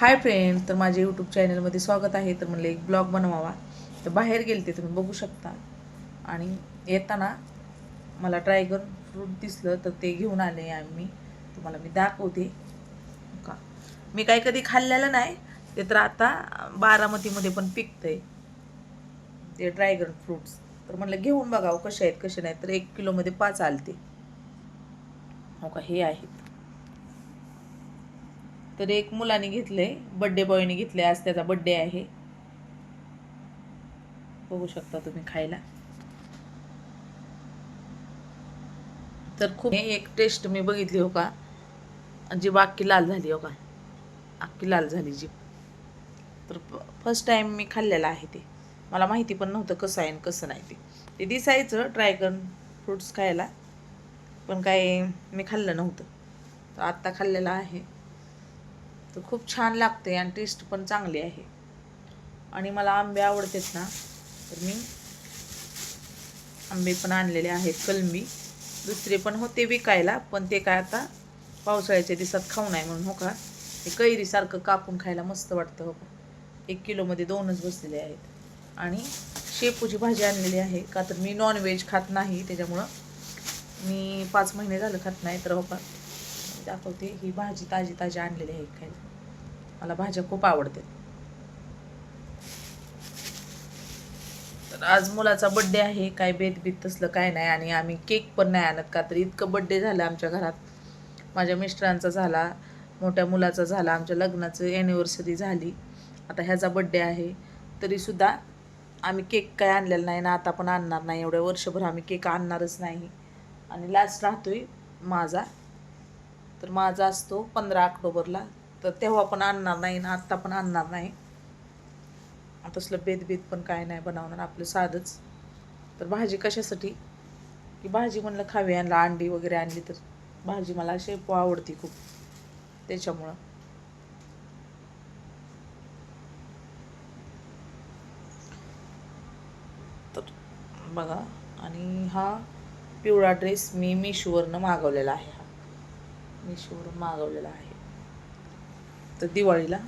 Hi friend तर माझ्या YouTube चॅनलमध्ये स्वागत आहे. तर म्हणलं एक ब्लॉग बनवावा. तर बाहेर गेले ते तुम्ही बघू शकता. आणि येताना मला ड्रॅगन फ्रूट दिसलं तर ते घेऊन आले आम्ही. तुम्हाला मी दाखवते. का? मी काही कधी खाल्लेलं नाही. ते तर आता बारामतीमध्ये पण पिकतंय. ते ड्रॅगन फ्रूट्स तर म्हणलं घेऊन बघावं कसे आहेत कसे नाही. तर एक किलोमध्ये पाच आलते. हो का हे आहेत तर एक मुलाने आहे बड्डे बॉयने घेतले आज त्याचा बड्डे आहे. बघू शकता तुम्ही खायला. तर खूप एक टेस्ट मी बघितली हो का? जीभ अख्खी लाल झाली हो का? अख्खी लाल झाली जीभ तर फर्स्ट टाइम मी खाल्लेलं आहे ते. मला माहिती पण नव्हतं कसं आहे आणि कसं नाही ते. ते दिसायचं ड्रॅगन फ्रूट्स खायला. पण काय मी खाल्लं नव्हतं. तर आत्ता खाल्लेलं आहे. तर खूप छान लागते आणि टेस्ट पण चांगली आहे. आणि मला आंबे आवडतात ना तर मी आंबे पण आणलेले आहेत कलमी. दुसरे पण होते विकायला पण ते काय आता पावसाळ्याच्या दिवसात खाऊ नये म्हणून हो का? ते कैरीसारखं कापून खायला मस्त वाटतं हो का? एक किलोमध्ये दोनच बसलेले आहेत. आणि शेपूची भाजी आणलेली आहे का तर मी नॉनव्हेज खात नाही त्याच्यामुळं मी पाच महिने झालं खात नाही तर हो का? दाखवते. ही भाजी ताजी ताजी आणलेली आहे खायला मला भाज्या खूप आवडतात. तर आज मुलाचा बड्डे आहे. काय बेत बीत तसलं काय नाही आणि आम्ही केक पण नाही आणत. का तर इतकं बड्डे झालं आमच्या घरात. माझ्या मिस्टरांचा झाला मोठ्या मुलाचा झाला आमच्या लग्नाचं ॲनिव्हर्सरी झाली. आता ह्याचा बड्डे आहे. तरीसुद्धा आम्ही केक काय आणलेला नाही ना आता पण आणणार नाही. एवढ्या वर्षभर आम्ही केक आणणारच नाही. आणि लास्ट राहतोय माझा तर माझा असतो पंधरा ऑक्टोबरला. तर तेव्हा पण आणणार नाही ना आत्ता पण आणणार नाही. तसलं बेत पण काय नाही बनवणार आपलं साधंच. तर भाजी कशासाठी? की भाजी म्हणलं खावी आणला अंडी वगैरे आणली तर भाजी मला शेपू आवडती खूप. त्याच्यामुळं. तर बघा आणि हा पिवळा ड्रेस मी मिशोवरनं मागवलेला आहे. मिशोवरून मागवलेला आहे. तर दिवाळीला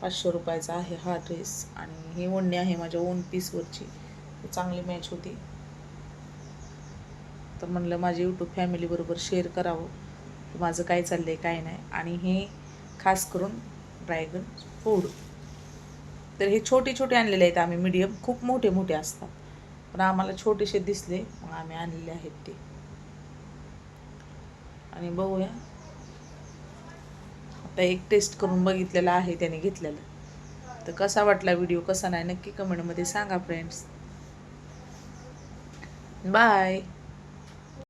पाचशे रुपयाचा आहे हा ड्रेस आणि ही ओढणी आहे माझ्या ओन पीसवरची चांगली मॅच होती. तर म्हणलं माझ्या यूट्यूब फॅमिलीबरोबर शेअर करावं. माझं काय चाललं आहे काय नाही. आणि हे खास करून ड्रॅगन फूड तर हे छोटे छोटे आणलेले आहेत आम्ही. मीडियम खूप मोठे मोठे असतात. पण आम्हाला छोटेसे दिसले मग आम्ही आणलेले आहेत ते. आणि बघूया. आता एक टेस्ट करून बघितलेला आहे त्याने घेतलेला. तर कसा वाटला व्हिडिओ कसा नाही नक्की कमेंटमध्ये सांगा फ्रेंड्स बाय